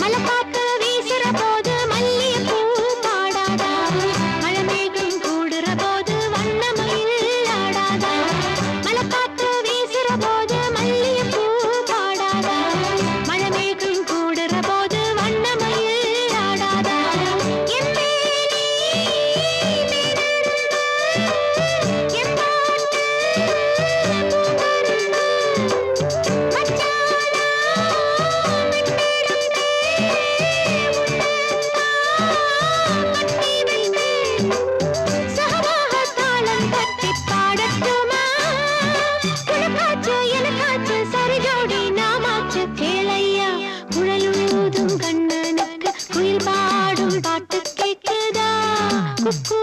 malo para பாடும் பாட்டு கேக்குதா குக்கு.